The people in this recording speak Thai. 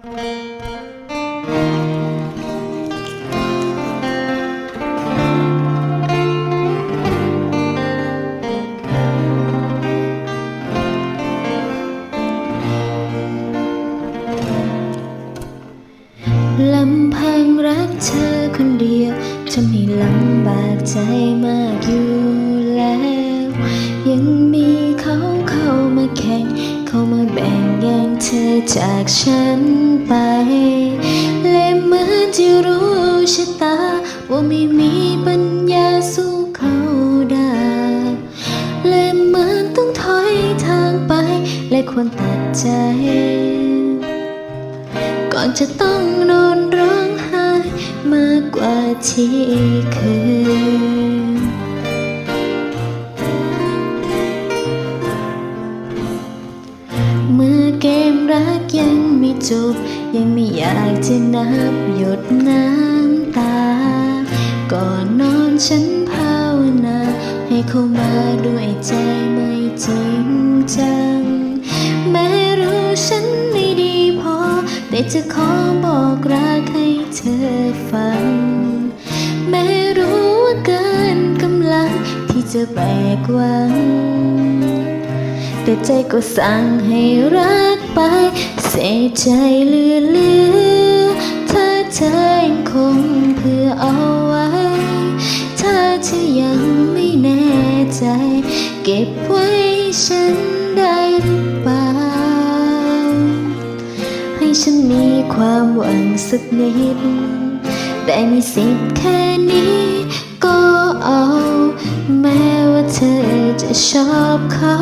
ลำพังรักเธอคนเดียวทำให้ลำบากใจมากอยู่แล้ว ยังมี เข้ามาแบ่งแย่งเธอจากฉันไป และเหมือนที่รู้ชะตา ว่าไม่มีปัญญาสู้เขาได้ และเหมือนต้องถอยทางไป และควรตัดใจ ก่อนจะต้องนอนร้องไห้มากกว่าที่เคย เมื่อเกมรักยังไม่จบ ยังไม่อยากจะนับหยดน้ำตา ก่อนนอนฉันภาวนา ให้เขามาด้วยใจไม่จริงจัง แม้รู้ฉันไม่ดีพอ แต่จะขอบอกรักให้เธอฟัง แม้รู้ว่าเกินกำลังที่จะแบกหวัง แต่ใจก็สั่งให้รักไป เสียใจเหลือเลือถ้าเธอยังคงเพื่อเอาไว้ ถ้าเธอยังไม่แน่ใจ เก็บไว้ฉันได้หรือเปล่า ให้ฉันมีความหวังสักนิด แต่มีสิทธิ์แค่นี้ก็เอา แม้ว่าเธอจะชอบเขา